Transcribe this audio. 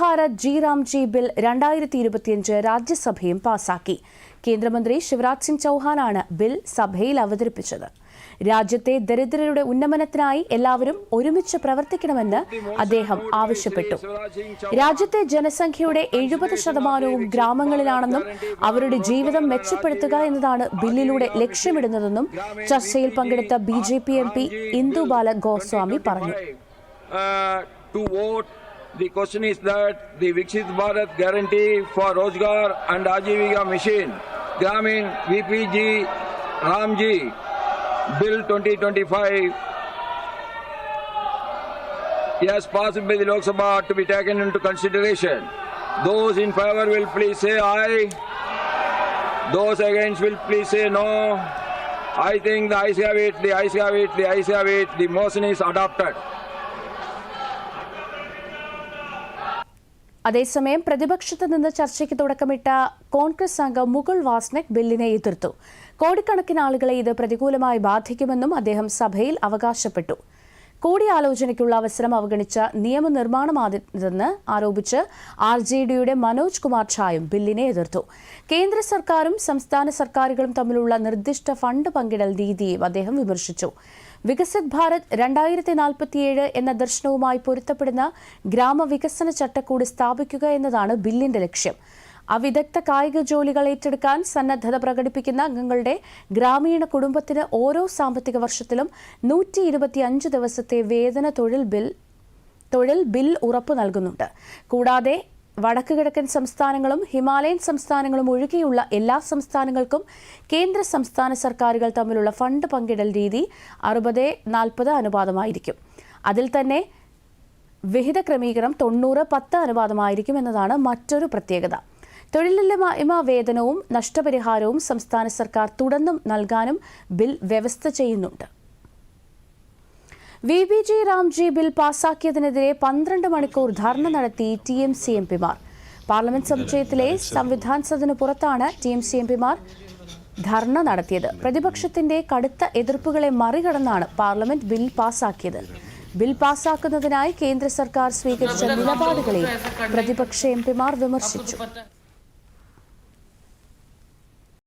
Bharat G Ramji bill രണ്ടായിരത്തി ഇരുപത്തിയഞ്ച് രാജ്യസഭയും പാസാക്കി. കേന്ദ്രമന്ത്രി ശിവരാജ് സിംഗ് ചൌഹാനാണ് ബിൽ സഭയിൽ അവതരിപ്പിച്ചത്. രാജ്യത്തെ ദരിദ്രരുടെ ഉന്നമനത്തിനായി എല്ലാവരും ഒരുമിച്ച് പ്രവർത്തിക്കണമെന്ന് അദ്ദേഹം ആവശ്യപ്പെട്ടു. രാജ്യത്തെ ജനസംഖ്യയുടെ എഴുപത് ശതമാനവും ഗ്രാമങ്ങളിലാണെന്നും അവരുടെ ജീവിതം മെച്ചപ്പെടുത്തുക എന്നതാണ് ബില്ലിലൂടെ ലക്ഷ്യമിടുന്നതെന്നും ചർച്ചയിൽ പങ്കെടുത്ത B J P M P Indubala Goswami പറഞ്ഞു. Uh. The question is that the Viksit Bharat guarantee for Rozgar and Ajivika machine, Gramin VPG Ramji Bill 2025 Yes, passed by the Lok Sabha to be taken into consideration. Those in favor will please say aye. Those against will please say no. I think the ayes have it, the ayes have it, the ayes have it. The motion is adopted. അതേസമയം പ്രതിപക്ഷത്ത് നിന്ന് ചർച്ചയ്ക്ക് തുടക്കമിട്ട കോൺഗ്രസ് അംഗം മുകുൾ വാസ്നക് ബില്ലിനെ എതിർത്തു. കോടിക്കണക്കിന് ആളുകളെ ഇത് പ്രതികൂലമായി ബാധിക്കുമെന്നും അദ്ദേഹം സഭയിൽ അവകാശപ്പെട്ടു. കൂടിയാലോചനയ്ക്കുള്ള അവസരം അവഗണിച്ച നിയമനിർമ്മാണമാണിതെന്ന് ആരോപിച്ച് ആർ ജെ ഡിയുടെ മനോജ് കുമാർ ഝായും ബില്ലിനെ എതിർത്തു. കേന്ദ്ര സർക്കാരും സംസ്ഥാന സർക്കാരുകളും തമ്മിലുള്ള നിർദ്ദിഷ്ട ഫണ്ട് പങ്കിടൽ രീതിയും അദ്ദേഹം വിമർശിച്ചു. വികസിത് ഭാരത് രണ്ടായിരത്തി നാൽപ്പത്തിയേഴ് എന്ന ദർശനവുമായി പൊരുത്തപ്പെടുന്ന ഗ്രാമവികസന ചട്ടക്കൂട് സ്ഥാപിക്കുക എന്നതാണ് ബില്ലിന്റെ ലക്ഷ്യം. അവിദഗ്ധ കായിക ജോലികൾ ഏറ്റെടുക്കാൻ സന്നദ്ധത പ്രകടിപ്പിക്കുന്ന അംഗങ്ങളുടെ ഗ്രാമീണ കുടുംബത്തിന് ഓരോ സാമ്പത്തിക വർഷത്തിലും നൂറ്റി ഇരുപത്തിയഞ്ച് ദിവസത്തെ വേതന തൊഴിൽ ബിൽ തൊഴിൽ ബിൽ ഉറപ്പു നൽകുന്നുണ്ട്. കൂടാതെ വടക്ക് കിഴക്കൻ സംസ്ഥാനങ്ങളും ഹിമാലയൻ സംസ്ഥാനങ്ങളും ഒഴികെയുള്ള എല്ലാ സംസ്ഥാനങ്ങൾക്കും കേന്ദ്ര സംസ്ഥാന സർക്കാരുകൾ തമ്മിലുള്ള ഫണ്ട് പങ്കിടൽ രീതി അറുപത് നാൽപ്പത് അനുപാതമായിരിക്കും. അതിൽ തന്നെ വിഹിത ക്രമീകരണം തൊണ്ണൂറ് പത്ത് അനുപാതമായിരിക്കും എന്നതാണ് മറ്റൊരു പ്രത്യേകത. തൊഴിലില്ലായ്മ വേതനവും നഷ്ടപരിഹാരവും സംസ്ഥാന സർക്കാർ തുടർന്നും നൽകാനും ബിൽ വ്യവസ്ഥ ചെയ്യുന്നുണ്ട്. V B G Ramji bill പാസാക്കിയതിനെതിരെ പന്ത്രണ്ട് മണിക്കൂർ ധർണ നടത്തി ടി എം സി എം പിമാർ. പാർലമെന്റ് സമുച്ചയത്തിലെ സംവിധാൻ സദന് പുറത്താണ് ടി എം സി എം പിമാർ ധർണ നടത്തിയത്. പ്രതിപക്ഷത്തിന്റെ കടുത്ത എതിർപ്പുകളെ മറികടന്നാണ് പാർലമെന്റ് ബിൽ പാസാക്കിയത്. ബിൽ പാസാക്കുന്നതിനായി കേന്ദ്ര സർക്കാർ സ്വീകരിച്ച നിലപാടുകളെ പ്രതിപക്ഷ എം പിമാർ വിമർശിച്ചു.